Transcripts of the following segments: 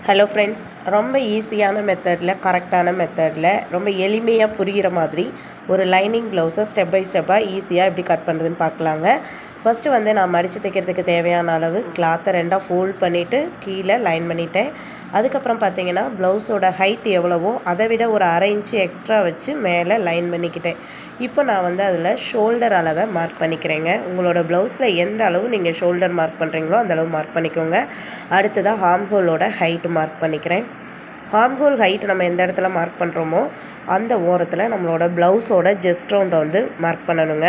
Hello friends ரொம்ப ஈஸியான மெத்தடில் கரெக்டான மெத்தடில் ரொம்ப எளிமையாக புரிகிற மாதிரி ஒரு லைனிங் ப்ளவுஸை ஸ்டெப் பை ஸ்டெப்பாக ஈஸியாக எப்படி கட் பண்ணுறதுன்னு பார்க்கலாங்க. ஃபஸ்ட்டு வந்து நான் மடித்து தைக்கிறதுக்கு தேவையான அளவு கிளாத்தை ரெண்டாக ஃபோல்ட் பண்ணிவிட்டு கீழே லைன் பண்ணிட்டேன். அதுக்கப்புறம் பார்த்தீங்கன்னா ப்ளவுஸோட ஹைட் எவ்வளவோ அதை விட ஒரு அரை இன்ச்சு எக்ஸ்ட்ரா வச்சு மேலே லைன் பண்ணிக்கிட்டேன். இப்போ நான் வந்து அதில் ஷோல்டர் அளவை மார்க் பண்ணிக்கிறேங்க. உங்களோட ப்ளவுஸில் எந்த அளவு நீங்கள் ஷோல்டர் மார்க் பண்ணுறீங்களோ அந்த அளவு மார்க் பண்ணிக்கோங்க. அடுத்ததாக ஹார்ம் ஹோலோட ஹைட் மார்க் பண்ணிக்கிறேன். ஹார்ம் ஹோல் ஹைட் நம்ம எந்த இடத்துல மார்க் பண்ணுறோமோ அந்த ஓரத்தில் நம்மளோட ப்ளவுஸோட ஜெஸ்ட் ரவுண்டை வந்து மார்க் பண்ணணுங்க.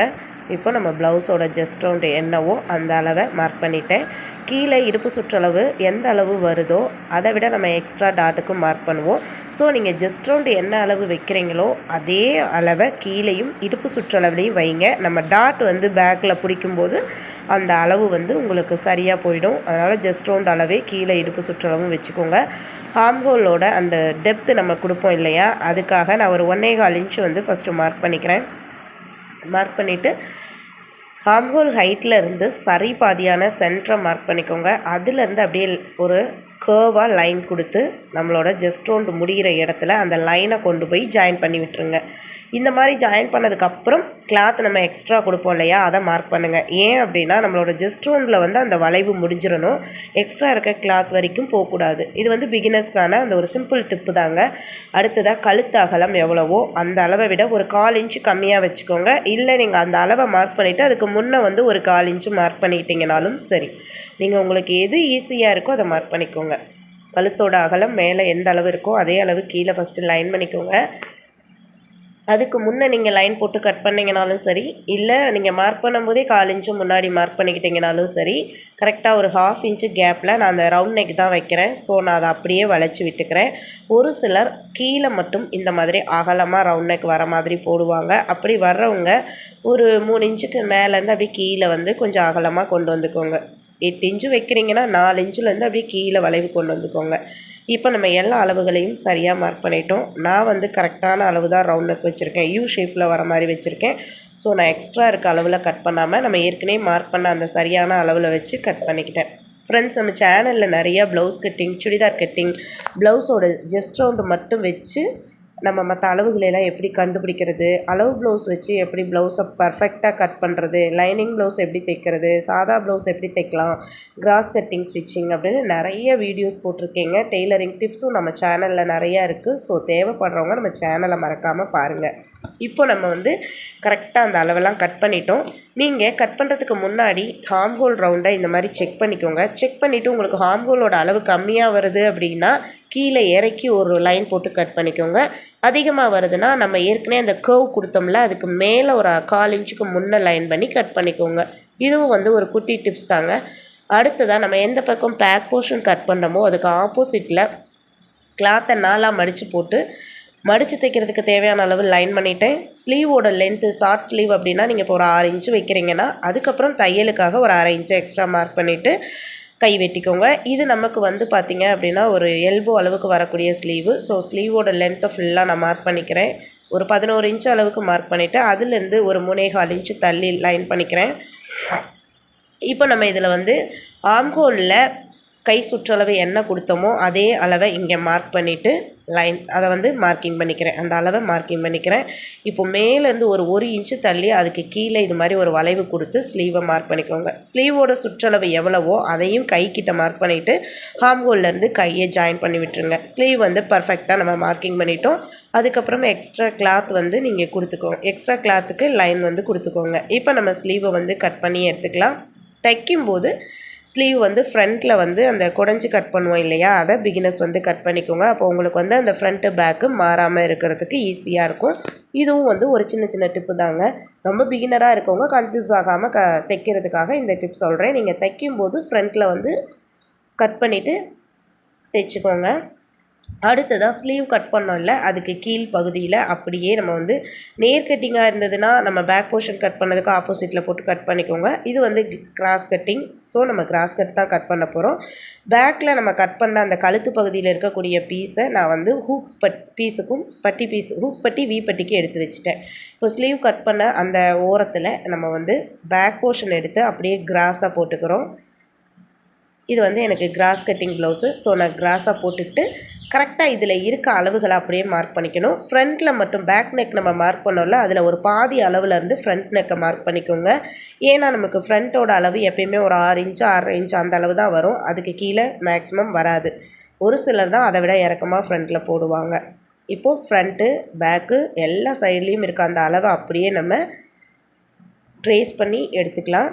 இப்போ நம்ம ப்ளவுஸோட ஜெஸ்ட் ரவுண்டு என்னவோ அந்த அளவை மார்க் பண்ணிட்டேன். கீழே இடுப்பு சுற்றளவு எந்த அளவு வருதோ அதை விட நம்ம எக்ஸ்ட்ரா டாட்டுக்கும் மார்க் பண்ணுவோம். ஸோ நீங்கள் ஜெஸ்ட் ரவுண்டு என்ன அளவு வைக்கிறீங்களோ அதே அளவை கீழேயும் இடுப்பு சுற்றளவுலையும் வைங்க. நம்ம டாட் வந்து பேக்கில் பிடிக்கும்போது அந்த அளவு வந்து உங்களுக்கு சரியாக போயிடும். அதனால் ஜெஸ்ட் ரவுண்ட் அளவே கீழே இடுப்பு சுற்றளவும் வச்சுக்கோங்க. ஹார்ம்ஹோலோட அந்த டெப்த்து நம்ம கொடுப்போம் இல்லையா? அதுக்காக நான் ஒரு ஒன்னே கால் இன்ச்சு வந்து ஃபஸ்ட்டு மார்க் பண்ணிக்கிறேன். மார்க் பண்ணிவிட்டு ஹார்ம்ஹோல் ஹைட்டில் இருந்து சரி பாதியான சென்டரை மார்க் பண்ணிக்கோங்க. அதுலேருந்து அப்படியே ஒரு கேர்வாக லைன் கொடுத்து நம்மளோட ஜெஸ்டோண்டு முடிகிற இடத்துல அந்த லைனை கொண்டு போய் ஜாயின் பண்ணி விட்டுருங்க. இந்த மாதிரி ஜாயின் பண்ணதுக்கப்புறம் கிளாத் நம்ம எக்ஸ்ட்ரா கொடுப்போம் இல்லையா? அதை மார்க் பண்ணுங்கள் ஏன் அப்படின்னா நம்மளோட ஜெஸ்டோனில் வந்து அந்த வளைவு முடிஞ்சிடணும். எக்ஸ்ட்ரா இருக்க கிளாத் வரைக்கும் போகக்கூடாது. இது வந்து பிகினர்ஸ்க்கான அந்த ஒரு சிம்பிள் டிப்பு தாங்க. அடுத்ததாக கழுத்து அகலம் எவ்வளவோ அந்த அளவை விட ஒரு கால் இன்ச்சு கம்மியாக வச்சுக்கோங்க. இல்லை நீங்கள் அந்த அளவை மார்க் பண்ணிவிட்டு அதுக்கு முன்னே வந்து ஒரு கால் இன்ச்சு மார்க் பண்ணிக்கிட்டிங்கனாலும் சரி. நீங்கள் உங்களுக்கு எது ஈஸியாக இருக்கோ அதை மார்க் பண்ணிக்கோங்க. கழுத்தோட அகலம் மேலே எந்த அளவு இருக்கோ அதே அளவு கீழே ஃபஸ்ட்டு லைன் பண்ணிக்கோங்க. அதுக்கு முன்னே நீங்கள் லைன் போட்டு கட் பண்ணிங்கனாலும் சரி இல்லை நீங்கள் மார்க் பண்ணும்போதே கால் இன்ச்சு முன்னாடி மார்க் பண்ணிக்கிட்டிங்கனாலும் சரி கரெக்டாக ஒரு ஹாஃப் இன்ச்சு கேப்பில் நான் அந்த ரவுண்ட் நெக் தான் வைக்கிறேன். ஸோ நான் அதை அப்படியே வளைச்சி விட்டுக்கிறேன். ஒரு சிலர் கீழே மட்டும் இந்த மாதிரி அகலமாக ரவுண்ட் நெக் வர மாதிரி போடுவாங்க. அப்படி வர்றவங்க ஒரு மூணு இன்ச்சுக்கு மேலேருந்து அப்படியே கீழே வந்து கொஞ்சம் அகலமாக கொண்டு வந்துக்கோங்க. எட்டு இன்ச்சு வைக்கிறீங்கன்னா நாலு இன்ச்சுலேருந்து அப்படியே கீழே வளைவு கொண்டு வந்துக்கோங்க. இப்போ நம்ம எல்லா அளவுகளையும் சரியாக மார்க் பண்ணிட்டோம். நான் வந்து கரெக்டான அளவு தான் ரவுண்ட் நெக் வச்சுருக்கேன் யூ ஷேப்பில் வர மாதிரி வச்சுருக்கேன். ஸோ நான் எக்ஸ்ட்ரா இருக்க அளவில் கட் பண்ணாமல் நம்ம ஏற்கனவே மார்க் பண்ண அந்த சரியான அளவில் வச்சு கட் பண்ணிக்கிட்டேன். ஃப்ரெண்ட்ஸ் நம்ம சேனலில் நிறையா ப்ளவுஸ் கட்டிங் சுடிதார் கட்டிங் ப்ளவுஸோட ஜஸ்ட் ரவுண்டு மட்டும் வச்சு நம்ம மற்ற அளவுகளெல்லாம் எப்படி கண்டுபிடிக்கிறது? அளவு ப்ளவுஸ் வச்சு எப்படி ப்ளவுஸை பர்ஃபெக்டாக கட் பண்ணுறது லைனிங் ப்ளவுஸ் எப்படி தைக்கிறது? சாதா ப்ளவுஸ் எப்படி தைக்கலாம்? கிராஸ் கட்டிங் ஸ்டிச்சிங் அப்படின்னு நிறைய வீடியோஸ் போட்டிருக்கீங்க. டெய்லரிங் டிப்ஸும் நம்ம சேனலில் நிறையா இருக்குது ஸோ தேவைப்படுறவங்க நம்ம சேனலை மறக்காமல் பாருங்கள் இப்போ நம்ம வந்து கரெக்டாக அந்த அளவெல்லாம் கட் பண்ணிட்டோம். நீங்கள் கட் பண்ணுறதுக்கு முன்னாடி ஹார்ம் ஹோல் ரவுண்டை இந்த மாதிரி செக் பண்ணிக்கோங்க. செக் பண்ணிவிட்டு உங்களுக்கு ஹார்ம் ஹோலோட அளவு கம்மியாக வருது அப்படின்னா கீழே இறக்கி ஒரு லைன் போட்டு கட் பண்ணிக்கோங்க. அதிகமாக வருதுன்னா நம்ம ஏற்கனவே அந்த கர்வ் கொடுத்தோம்ல அதுக்கு மேலே ஒரு கால் இன்ச்சுக்கு முன்னே லைன் பண்ணி கட் பண்ணிக்கோங்க. இதுவும் வந்து ஒரு குட்டி டிப்ஸ் தாங்க. அடுத்ததாக நம்ம எந்த பக்கம் பேக் போர்ஷன் கட் பண்ணுறோமோ அதுக்கு ஆப்போசிட்டில் கிளாத்தை நாலாக மடித்து போட்டு மடித்து தைக்கிறதுக்கு தேவையான அளவு லைன் பண்ணிவிட்டேன் ஸ்லீவோட லென்த்து ஷார்ட் ஸ்லீவ் அப்படின்னா நீங்கள் இப்போ ஒரு ஆறு இன்ச்சு வைக்கிறீங்கன்னா அதுக்கப்புறம் தையலுக்காக ஒரு அரை இன்ச்சு எக்ஸ்ட்ரா மார்க் பண்ணிவிட்டு கை வெட்டிக்கோங்க. இது நமக்கு வந்து பார்த்திங்க அப்படின்னா ஒரு எல்போ அளவுக்கு வரக்கூடிய ஸ்லீவு ஸோ ஸ்லீவோட லென்த்தை ஃபுல்லாக நான் மார்க் பண்ணிக்கிறேன். ஒரு பதினோரு இன்ச் அளவுக்கு மார்க் பண்ணிவிட்டு அதுலேருந்து ஒரு மூணேகால் இன்ச்சு தள்ளி லைன் பண்ணிக்கிறேன். இப்போ நம்ம இதில் வந்து ஆம்கோலில் கை சுற்றளவு என்ன கொடுத்தோமோ அதே அளவை இங்கே மார்க் பண்ணிவிட்டு லைன் அதை வந்து மார்க்கிங் பண்ணிக்கிறேன். அந்த அளவை மார்க்கிங் பண்ணிக்கிறேன். இப்போ மேலேருந்து ஒரு ஒரு இன்ச்சு தள்ளி அதுக்கு கீழே இது மாதிரி ஒரு வளைவு கொடுத்து ஸ்லீவை மார்க் பண்ணிக்கோங்க. ஸ்லீவோட சுற்றளவு எவ்வளவோ அதையும் கை கிட்ட மார்க் பண்ணிவிட்டு ஹாம்கோல்லேருந்து கையை ஜாயின் பண்ணி விட்டுருங்க. ஸ்லீவ் வந்து பர்ஃபெக்டாக நம்ம மார்க்கிங் பண்ணிட்டோம். அதுக்கப்புறம் எக்ஸ்ட்ரா கிளாத் வந்து நீங்கள் கொடுத்துக்கோங்க. எக்ஸ்ட்ரா கிளாத்துக்கு லைன் வந்து கொடுத்துக்கோங்க. இப்போ நம்ம ஸ்லீவை வந்து கட் பண்ணி எடுத்துக்கலாம். தைக்கும்போது ஸ்லீவ் வந்து ஃப்ரண்ட்டில் வந்து அந்த குடஞ்சி கட் பண்ணுவோம் இல்லையா? அதை பிகினர்ஸ் வந்து கட் பண்ணிக்கோங்க. அப்போ உங்களுக்கு வந்து அந்த ஃப்ரண்ட்டு பேக்கு மாறாமல் இருக்கிறதுக்கு ஈஸியாக இருக்கும். இதுவும் வந்து ஒரு சின்ன சின்ன டிப்பு தாங்க. ரொம்ப பிகினராக இருக்கவங்க கன்ஃபியூஸ் ஆகாமல் க தைக்கிறதுக்காக இந்த டிப் சொல்கிறேன் நீங்கள் தைக்கும்போது ஃப்ரண்ட்டில் வந்து கட் பண்ணிவிட்டு தைச்சிக்கோங்க. அடுத்ததாக ஸ்லீவ் கட் பண்ணோம்ல அதுக்கு கீழ் பகுதியில் அப்படியே நம்ம வந்து நேர் கட்டிங்காக இருந்ததுன்னா நம்ம பேக் போர்ஷன் கட் பண்ணதுக்கு ஆப்போசிட்டில் போட்டு கட் பண்ணிக்கோங்க. இது வந்து கிராஸ் கட்டிங் ஸோ நம்ம கிராஸ் கட் தான் கட் பண்ண போகிறோம் பேக்கில் நம்ம கட் பண்ண அந்த கழுத்து பகுதியில் இருக்கக்கூடிய பீஸை நான் வந்து ஹூக் பட் பீஸுக்கும் பட்டி பீஸ் ஹூப் பட்டி வி பட்டிக்கு எடுத்து வச்சுட்டேன். இப்போ ஸ்லீவ் கட் பண்ண அந்த ஓரத்தில் நம்ம வந்து பேக் போர்ஷன் எடுத்து அப்படியே கிராஸாக போட்டுக்கிறோம். இது வந்து எனக்கு கிராஸ் கட்டிங் ப்ளவுஸு ஸோ நான் கிராஸாக போட்டுக்கிட்டு கரெக்டாக இதில் இருக்க அளவுகளை அப்படியே மார்க் பண்ணிக்கணும். ஃப்ரண்ட்டில் மட்டும் பேக் நெக் நம்ம மார்க் பண்ணோம்ல அதில் ஒரு பாதி அளவில் இருந்து ஃப்ரண்ட் நெக்கை மார்க் பண்ணிக்கோங்க. ஏன்னா நமக்கு ஃப்ரண்ட்டோட அளவு எப்பயுமே ஒரு ஆறு இன்ச்சு ஆறரை இன்ச்சு அந்த அளவு தான் வரும். அதுக்கு கீழே மேக்ஸிமம் வராது. ஒரு சிலர் தான் அதை விட இறக்கமாக ஃப்ரண்ட்டில் போடுவாங்க. இப்போது ஃப்ரண்ட்டு பேக்கு எல்லா சைட்லேயும் இருக்க அந்த அளவை அப்படியே நம்ம ட்ரேஸ் பண்ணி எடுத்துக்கலாம்.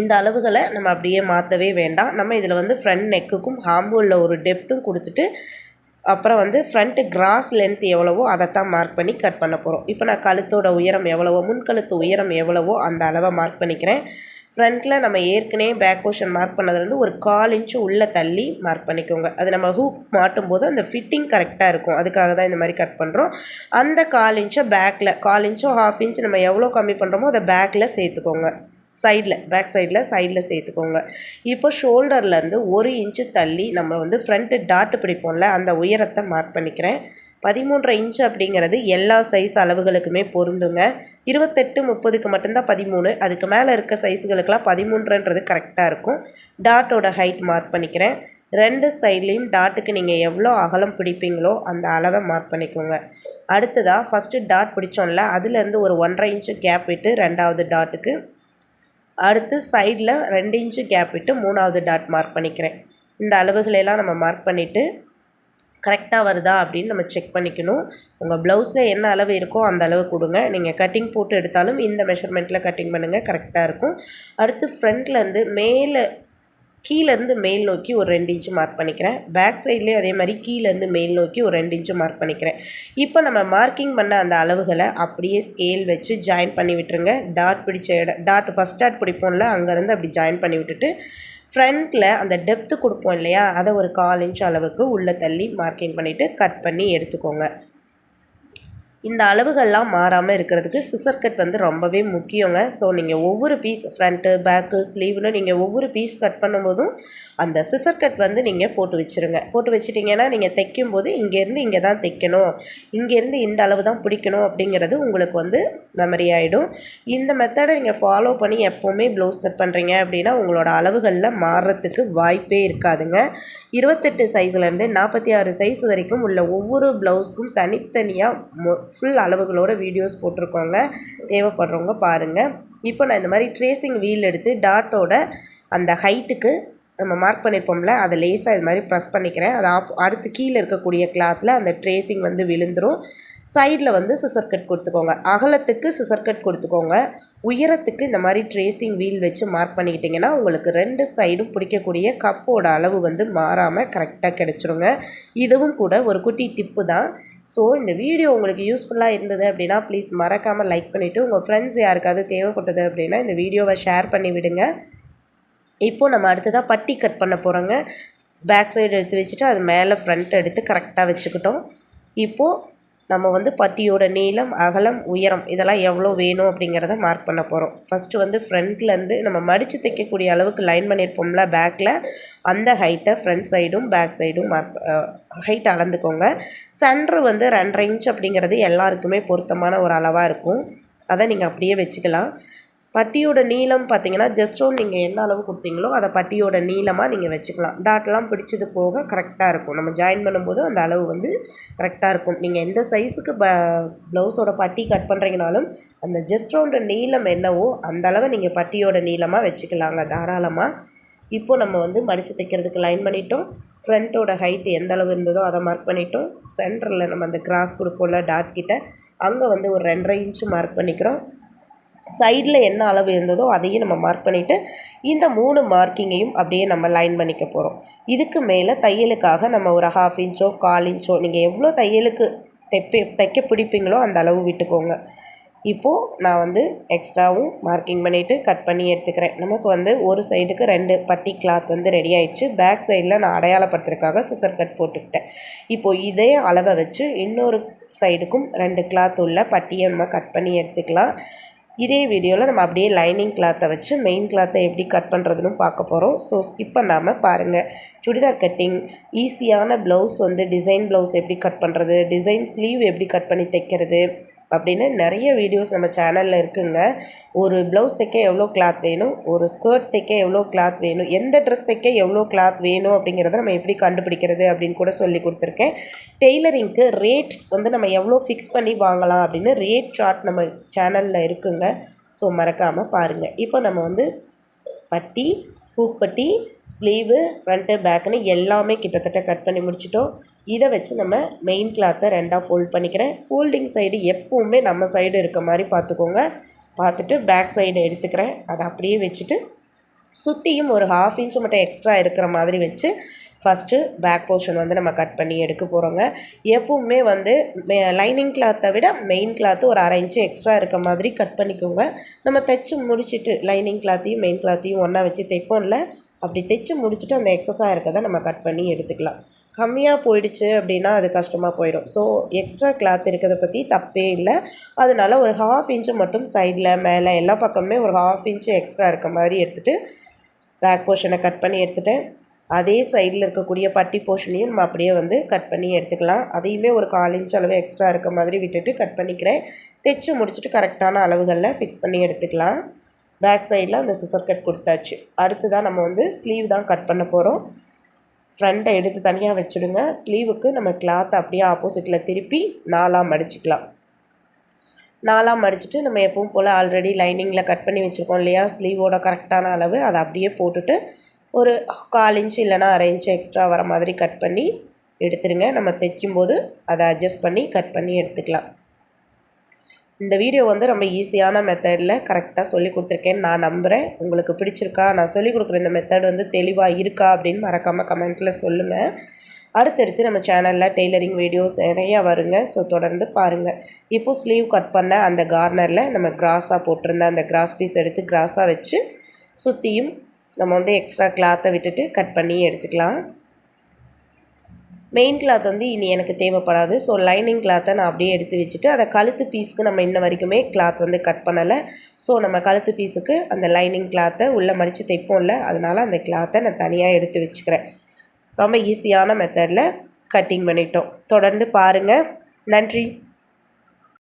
இந்த அளவுகளை நம்ம அப்படியே மாற்றவே வேண்டாம். நம்ம இதில் வந்து ஃப்ரண்ட் நெக்குக்கும் ஹாம்பூலில் ஒரு டெப்த்தும் கொடுத்துட்டு அப்புறம் வந்து ஃப்ரண்ட்டு கிராஸ் லென்த் எவ்வளவோ அதைத்தான் மார்க் பண்ணி கட் பண்ண போகிறோம் இப்போ நான் கழுத்தோட உயரம் எவ்வளவோ முன்கழுத்து உயரம் எவ்வளவோ அந்த அளவை மார்க் பண்ணிக்கிறேன். ஃப்ரண்ட்டில் நம்ம ஏற்கனவே பேக் போர்ஷன் மார்க் பண்ணதுலேருந்து ஒரு கால் இன்ச்சு உள்ளே தள்ளி மார்க் பண்ணிக்கோங்க. அது நம்ம ஹூக் மாட்டும் போது அந்த ஃபிட்டிங் கரெக்டாக இருக்கும். அதுக்காக தான் இந்த மாதிரி கட் பண்ணுறோம் அந்த கால் இன்ச்சை பேக்கில் கால் இன்ச்சோ ஹாஃப் இன்ச் நம்ம எவ்வளோ கம்மி பண்ணுறோமோ அதை பேக்கில் சேர்த்துக்கோங்க. சைடில் பேக் சைடில் சைடில் சேர்த்துக்கோங்க. இப்போ ஷோல்டர்லேருந்து ஒரு இன்ச்சு தள்ளி நம்ம வந்து ஃப்ரண்ட்டு டாட்டு பிடிப்போம்ல அந்த உயரத்தை மார்க் பண்ணிக்கிறேன். பதிமூன்றரை இன்ச்சு அப்படிங்கிறது எல்லா சைஸ் அளவுகளுக்குமே பொருந்துங்க. இருபத்தெட்டு முப்பதுக்கு மட்டும்தான் பதிமூணு அதுக்கு மேலே இருக்க சைஸுகளுக்கெல்லாம் பதிமூன்றுன்றது கரெக்டாக இருக்கும். டாட்டோட ஹைட் மார்க் பண்ணிக்கிறேன். ரெண்டு சைட்லேயும் டாட்டுக்கு நீங்கள் எவ்வளோ அகலம் பிடிப்பீங்களோ அந்த அளவை மார்க் பண்ணிக்கோங்க. அடுத்ததாக ஃபஸ்ட்டு டாட் பிடிச்சோம்ல அதுலேருந்து ஒரு ஒன்றரை இன்ச்சு கேப் விட்டு ரெண்டாவது டாட்டுக்கு அடுத்து சைடில் ரெண்டு இன்ச்சு கேப் விட்டு மூணாவது டாட் மார்க் பண்ணிக்கிறேன். இந்த அளவுகளெல்லாம் நம்ம மார்க் பண்ணிவிட்டு கரெக்டாக வருதா அப்படின்னு நம்ம செக் பண்ணிக்கணும். உங்கள் ப்ளவுஸில் என்ன அளவு இருக்கோ அந்த அளவு கொடுங்க. நீங்கள் கட்டிங் போட்டு எடுத்தாலும் இந்த மெஷர்மெண்ட்டில் கட்டிங் பண்ணுங்கள் கரெக்டாக இருக்கும். அடுத்து ஃப்ரண்ட்லேருந்து மேலே கீழேருந்து மேல் நோக்கி ஒரு ரெண்டு இன்ச்சு மார்க் பண்ணிக்கிறேன். பேக் சைட்லேயே அதே மாதிரி கீழேருந்து மேல் நோக்கி ஒரு ரெண்டு இன்ச்சு மார்க் பண்ணிக்கிறேன். இப்போ நம்ம மார்க்கிங் பண்ண அந்த அளவுகளை அப்படியே ஸ்கேல் வச்சு ஜாயின் பண்ணி விட்டுருங்க. டாட் பிடிச்ச இடம் டாட் ஃபஸ்ட் டாட் பிடிப்போம்ல அங்கேருந்து அப்படி ஜாயின் பண்ணி விட்டுட்டு ஃப்ரண்ட்டில் அந்த டெப்த்து கொடுப்போம் இல்லையா அதை ஒரு கால் இன்ச் அளவுக்கு உள்ளே தள்ளி மார்க்கிங் பண்ணிவிட்டு கட் பண்ணி எடுத்துக்கோங்க. இந்த அளவுகள்லாம் மாறாமல் இருக்கிறதுக்கு சிசர் கட் வந்து ரொம்பவே முக்கியங்க. ஸோ நீங்கள் ஒவ்வொரு பீஸ் ஃப்ரண்ட்டு பேக்கு ஸ்லீவ்னு நீங்கள் ஒவ்வொரு பீஸ் கட் பண்ணும்போதும் அந்த சிசர் கட் வந்து நீங்கள் போட்டு வச்சுருங்க. போட்டு வச்சுட்டிங்கன்னா நீங்கள் தைக்கும் போது இங்கேருந்து இங்கே தான் தைக்கணும். இங்கேருந்து இந்த அளவு தான் பிடிக்கணும் அப்படிங்கிறது உங்களுக்கு வந்து மெமரி ஆகிடும் இந்த மெத்தடை நீங்கள் ஃபாலோ பண்ணி எப்போவுமே ப்ளவுஸ் கட் பண்ணுறீங்க அப்படின்னா உங்களோட அளவுகளில் மாறுறதுக்கு வாய்ப்பே இருக்காதுங்க. இருபத்தெட்டு சைஸ்லேருந்து நாற்பத்தி ஆறு சைஸ் வரைக்கும் உள்ள ஒவ்வொரு ப்ளவுஸ்க்கும் தனித்தனியாக ஃபுல் அளவுகளோட வீடியோஸ் போட்டிருக்கோங்க. தேவைப்படுறவங்க பாருங்கள் இப்போ நான் இந்த மாதிரி ட்ரேசிங் வீல் எடுத்து டாட்டோட அந்த ஹைட்டுக்கு நம்ம மார்க் பண்ணியிருப்போம்ல அதை லேசாக இது மாதிரி ப்ரெஸ் பண்ணிக்கிறேன். அது ஆப் அடுத்து கீழே இருக்கக்கூடிய கிளாத்தில் அந்த ட்ரேசிங் வந்து விழுந்துடும் சைடில் வந்து சிசர் கட் கொடுத்துக்கோங்க. அகலத்துக்கு சிசர் கட் கொடுத்துக்கோங்க. உயரத்துக்கு இந்த மாதிரி ட்ரேசிங் வீல் வச்சு மார்க் பண்ணிக்கிட்டிங்கன்னா உங்களுக்கு ரெண்டு சைடும் பிடிக்கக்கூடிய கப்போட அளவு வந்து மாறாமல் கரெக்டாக கிடச்சிருங்க. இதுவும் கூட ஒரு குட்டி டிப்பு தான். ஸோ இந்த வீடியோ உங்களுக்கு யூஸ்ஃபுல்லாக இருந்தது அப்படின்னா ப்ளீஸ் மறக்காமல் லைக் பண்ணிவிட்டு உங்கள் ஃப்ரெண்ட்ஸ் யாருக்காவது தேவைப்பட்டது அப்படின்னா இந்த வீடியோவை ஷேர் பண்ணி விடுங்க இப்போது நம்ம அடுத்ததாக பட்டி கட் பண்ண போகிறோங்க பேக் சைடு எடுத்து வச்சுட்டு அது மேலே ஃப்ரண்ட் எடுத்து கரெக்டாக வச்சுக்கிட்டோம். இப்போது நம்ம வந்து பட்டியோட நீளம் அகலம் உயரம் இதெல்லாம் எவ்வளோ வேணும் அப்படிங்கிறத மார்க் பண்ண போகிறோம் ஃபஸ்ட்டு வந்து ஃப்ரண்ட்லேருந்து நம்ம மடித்து தைக்கக்கூடிய அளவுக்கு லைன் பண்ணியிருப்போம்ல பேக்கில் அந்த ஹைட்டை ஃப்ரண்ட் சைடும் பேக் சைடும் மார்க் ஹைட் அளந்துக்கோங்க. சென்ட்ரு வந்து ரெண்டரை இன்ச் அப்படிங்கிறது எல்லாருக்குமே பொருத்தமான ஒரு அளவாக இருக்கும். அதை நீங்கள் அப்படியே வச்சுக்கலாம். பட்டியோட நீளம் பார்த்தீங்கன்னா ஜஸ்ட் நீங்கள் என்ன அளவு கொடுத்தீங்களோ அதை பட்டியோட நீளமாக நீங்கள் வச்சுக்கலாம். டாட்லாம் பிடிச்சது போக கரெக்டாக இருக்கும். நம்ம ஜாயின் பண்ணும்போது அந்த அளவு வந்து கரெக்டாக இருக்கும். நீங்கள் எந்த சைஸுக்கு ப ப்ளவுஸோட பட்டி கட் பண்ணுறீங்கனாலும் அந்த ஜஸ்ட் நீளம் என்னவோ அந்த அளவை நீங்கள் பட்டியோட நீளமாக வச்சுக்கலாங்க தாராளமாக இப்போ நம்ம வந்து மடித்து தைக்கிறதுக்கு லைன் பண்ணிட்டோம். ஃப்ரண்ட்டோட ஹைட் எந்த அளவு இருந்ததோ அதை மார்க் பண்ணிட்டோம். சென்டரில் நம்ம அந்த கிராஸ் கொடுப்போம்ல டாட் கிட்ட. அங்கே வந்து ஒரு ரெண்டரை இன்ச்சு மார்க் பண்ணிக்கிறோம். சைடில் என்ன அளவு இருந்ததோ அதையும் நம்ம மார்க் பண்ணிவிட்டு இந்த மூணு மார்க்கிங்கையும் அப்படியே நம்ம லைன் பண்ணிக்க போகிறோம் இதுக்கு மேலே தையலுக்காக நம்ம ஒரு ஹாஃப் இன்ச்சோ கால் இன்ச்சோ நீங்கள் எவ்வளோ தையலுக்கு தைப்பி தைக்க பிடிப்பீங்களோ அந்த அளவு விட்டுக்கோங்க. இப்போது நான் வந்து எக்ஸ்ட்ராவும் மார்க்கிங் பண்ணிவிட்டு கட் பண்ணி எடுத்துக்கிறேன். நமக்கு வந்து ஒரு சைடுக்கு ரெண்டு பட்டி கிளாத் வந்து ரெடி ஆயிடுச்சு. பேக் சைடில் நான் அடையாளப்படுத்துறதுக்காக சிசர் கட் போட்டுக்கிட்டேன். இப்போது இதே அளவை வச்சு இன்னொரு சைடுக்கும் ரெண்டு கிளாத் உள்ள பட்டியை நம்ம கட் பண்ணி எடுத்துக்கலாம். இதே வீடியோவில் நம்ம அப்படியே லைனிங் கிளாத்தை வச்சு மெயின் கிளாத்தை எப்படி கட் பண்ணுறதுன்னு பார்க்க போகிறோம் ஸோ ஸ்கிப் பண்ணாமல் பாருங்கள் சுடிதார் கட்டிங் ஈஸியான ப்ளவுஸ் வந்து டிசைன் ப்ளவுஸ் எப்படி கட் பண்ணுறது டிசைன் ஸ்லீவ் எப்படி கட் பண்ணி தைக்கிறது அப்படின்னு நிறைய வீடியோஸ் நம்ம சேனலில் இருக்குங்க. ஒரு ப்ளவுஸ் தைக்க எவ்வளோ கிளாத் வேணும்? ஒரு ஸ்கர்ட் தைக்க எவ்வளோ கிளாத் வேணும்? எந்த ட்ரெஸ் தைக்க எவ்வளோ கிளாத் வேணும்? அப்படிங்கிறத நம்ம எப்படி கண்டுபிடிக்கிறது அப்படின்னு கூட சொல்லி கொடுத்துருக்கேன். டெய்லரிங்க்கு ரேட் வந்து நம்ம எவ்வளோ ஃபிக்ஸ் பண்ணி வாங்கலாம் அப்படின்னு ரேட் சார்ட் நம்ம சேனலில் இருக்குங்க. ஸோ மறக்காமல் பாருங்கள் இப்போ நம்ம வந்து பட்டி பூப்பட்டி ஸ்லீவு ஃப்ரண்ட்டு பேக்குன்னு எல்லாமே கிட்டத்தட்ட கட் பண்ணி முடிச்சிட்டோம். இதை வச்சு நம்ம மெயின் கிளாத்தை ரெண்டாக ஃபோல்ட் பண்ணிக்கிறேன். ஃபோல்டிங் சைடு எப்போவுமே நம்ம சைடு இருக்க மாதிரி பார்த்துக்கோங்க. பார்த்துட்டு பேக் சைடு எடுத்துக்கிறேன். அதை அப்படியே வச்சுட்டு சுற்றியும் ஒரு ஹாஃப் இன்ச் மட்டும் எக்ஸ்ட்ரா இருக்கிற மாதிரி வச்சு ஃபஸ்ட்டு பேக் போர்ஷன் வந்து நம்ம கட் பண்ணி எடுக்க போகிறோங்க எப்பவுமே வந்து லைனிங் கிளாத்தை விட மெயின் கிளாத்து ஒரு அரை இன்ச்சு எக்ஸ்ட்ரா இருக்க மாதிரி கட் பண்ணிக்கோங்க. நம்ம தைச்சு முடிச்சுட்டு லைனிங் கிளாத்தையும் மெயின் கிளாத்தையும் ஒன்றா வச்சு தைப்போம்ல அப்படி தைச்சு முடிச்சுட்டு அந்த எக்ஸஸாக இருக்கிறத நம்ம கட் பண்ணி எடுத்துக்கலாம். கம்மியாக போயிடுச்சு அப்படின்னா அது கஷ்டமாக போயிடும் ஸோ எக்ஸ்ட்ரா கிளாத் இருக்கிறத பற்றி தப்பே இல்லை. அதனால ஒரு ஹாஃப் இன்ச்சு மட்டும் சைடில் மேலே எல்லா பக்கமுமே ஒரு ஹாஃப் இன்ச்சு எக்ஸ்ட்ரா இருக்க மாதிரி எடுத்துகிட்டு பேக் போர்ஷனை கட் பண்ணி எடுத்துட்டேன் அதே சைடில் இருக்கக்கூடிய பட்டி போர்ஷனையும் நம்ம அப்படியே வந்து கட் பண்ணி எடுத்துக்கலாம். அதையுமே ஒரு கால் இன்ச் அளவு எக்ஸ்ட்ரா இருக்க மாதிரி விட்டுட்டு கட் பண்ணிக்கிறேன். தைச்சு முடிச்சுட்டு கரெக்டான அளவுகளில் ஃபிக்ஸ் பண்ணி எடுத்துக்கலாம். பேக் சைடில் அந்த சிசர் கட் கொடுத்தாச்சு. அடுத்து தான் நம்ம வந்து ஸ்லீவ் தான் கட் பண்ண போகிறோம் ஃப்ரண்ட்டை எடுத்து தனியாக வச்சுடுங்க. ஸ்லீவுக்கு நம்ம கிளாத்தை அப்படியே ஆப்போசிட்டில் திருப்பி நாலாக மடிச்சுக்கலாம். நாலாக மடிச்சுட்டு நம்ம எப்பவும் போல் ஆல்ரெடி லைனிங்கில் கட் பண்ணி வச்சுருக்கோம் இல்லையா? ஸ்லீவோட கரெக்டான அளவு அதை அப்படியே போட்டுட்டு ஒரு கால் இன்ச்சு இல்லைனா அரை இன்ச்சு எக்ஸ்ட்ரா வர மாதிரி கட் பண்ணி எடுத்துருங்க நம்ம தைக்கும்போது அதை அட்ஜஸ்ட் பண்ணி கட் பண்ணி எடுத்துக்கலாம். இந்த வீடியோ வந்து ரொம்ப ஈஸியான மெத்தடில் கரெக்டாக சொல்லி கொடுத்துருக்கேன். நான் நம்புகிறேன் உங்களுக்கு பிடிச்சிருக்கா? நான் சொல்லி கொடுக்குற இந்த மெத்தட் வந்து தெளிவாக இருக்கா அப்படின்னு மறக்காமல் கமெண்ட்டில் சொல்லுங்கள் அடுத்தடுத்து நம்ம சேனலில் டெய்லரிங் வீடியோஸ் நிறையா வருங்க. ஸோ தொடர்ந்து பாருங்கள் இப்போது ஸ்லீவ் கட் பண்ண அந்த கார்னரில் நம்ம கிராஸாக போட்டிருந்த அந்த கிராஸ் பீஸ் எடுத்து கிராஸாக வச்சு சுற்றியும் நம்ம வந்து எக்ஸ்ட்ரா கிளாத்தை விட்டுட்டு கட் பண்ணி எடுத்துக்கலாம். மெயின் கிளாத் வந்து இனி எனக்கு தேவைப்படாது. ஸோ லைனிங் கிளாத்தை நான் அப்படியே எடுத்து வச்சுட்டு அதை கழுத்து பீஸுக்கு நம்ம இன்ன வரைக்குமே கிளாத் வந்து கட் பண்ணலை. ஸோ நம்ம கழுத்து பீஸுக்கு அந்த லைனிங் கிளாத்தை உள்ளே மடித்து தைப்போம்ல அதனால் அந்த கிளாத்தை நான் தனியாக எடுத்து வச்சுக்கிறேன். ரொம்ப ஈஸியான மெத்தடில் கட்டிங் பண்ணிட்டோம். தொடர்ந்து பாருங்கள் நன்றி.